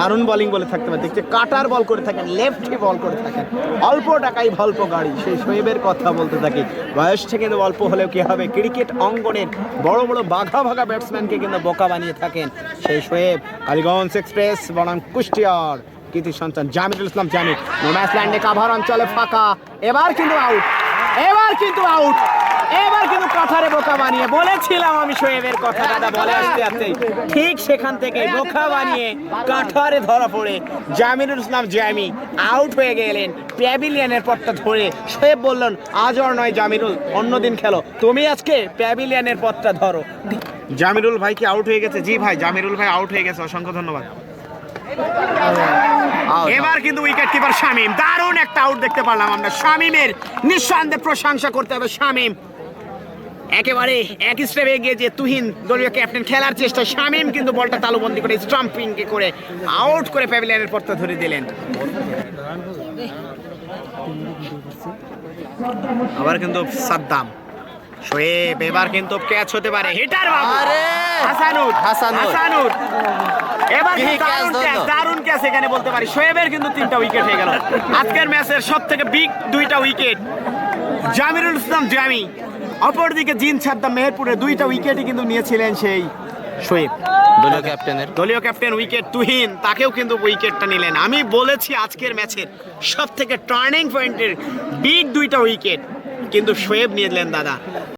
দারুণ বলিং বলে থাকতে পারে। দেখছে কাটার বল করে থাকেন লেফটে বল করে থাকেন। অল্প টাকায় অল্প গাড়ি, সেই শোয়েবের কথা বলতে থাকি। বয়সটা কিন্তু অল্প হলেও কী হবে? ক্রিকেট অঙ্গনের বড় বড় বাঘা ভাগা ব্যাটসম্যানকে কিন্তু বোকা বানিয়ে থাকেন সেই শোয়েব। কালীগঞ্জ এক্সপ্রেস বনাম কুষ্টিয়ার। কৃতি সন্তান জামিরুল ইসলাম, জামির। নোম্যাস ল্যান্ডে কাভার অঞ্চলে ফাঁকা। এবার কিন্তু আউট এবার কিন্তু আউট এবার কিন্তু কথারে বোকা বানিয়ে বলেছিলাম আমি শোয়েবের কথা দাদা বলে আসতে আসতে। ঠিক সেখান থেকে বোকা বানিয়ে কাঠারে ধরা পড়ে। জামিরুল ইসলাম জামি আউট হয়ে গেলেন প্যাভিলিয়নের পথটা ধরে। শোয়েব বললেন আজ আর নয় জামিরুল অন্যদিন খেলো। তুমি আজকে প্যাভিলিয়নের পথটা ধরো। জামিরুল ভাই কি আউট হয়ে গেছে? জি ভাই জামিরুল ভাই আউট হয়ে গেছে। অসংখ্য ধন্যবাদ। এবার কিন্তু উইকেট কিপার শামিম দারুণ একটা আউট দেখতে পারলাম আমরা। শামিমের নিঃসন্দেহে প্রশংসা করতে হবে শামিম। একেবারে এক স্টেপে এগিয়ে যে তুহিন দলীয় ক্যাপ্টেন খেলার চেষ্টা শামিম কিন্তু বলটা তালুবন্দি করে স্টাম্পিং করে আউট করে প্যাভিলিয়নের পথটা ধরে দিলেন। আবার কিন্তু সাদ্দাম। শোয়েব এবার কিন্তু ক্যাচ হতে পারে। হিটার বাবু। আরে! হাসানুর। হাসানুর। হাসানুর। এবার? দারুণ ক্যাচ এখানে বলতে পারি। শোয়েবের কিন্তু তিনটা উইকেট হয়ে গেল। আজকের ম্যাচের সব থেকে বিগ দুইটা উইকেট জামিরুল ইসলাম জামি। অপরদিকে জিন সাদ্দাম মেহেরপুরে দুইটা উইকেটই কিন্তু নিয়েছিলেন সেই শোয়েব। দলীয় ক্যাপ্টেনের। দলীয় ক্যাপ্টেন উইকেট তুহিন তাকেও কিন্তু উইকেটটা নিলেন। আমি বলেছি আজকের ম্যাচের সব থেকে টার্নিং পয়েন্টের বিগ দুইটা উইকেট কিন্তু শোয়েব নিলেন দাদা।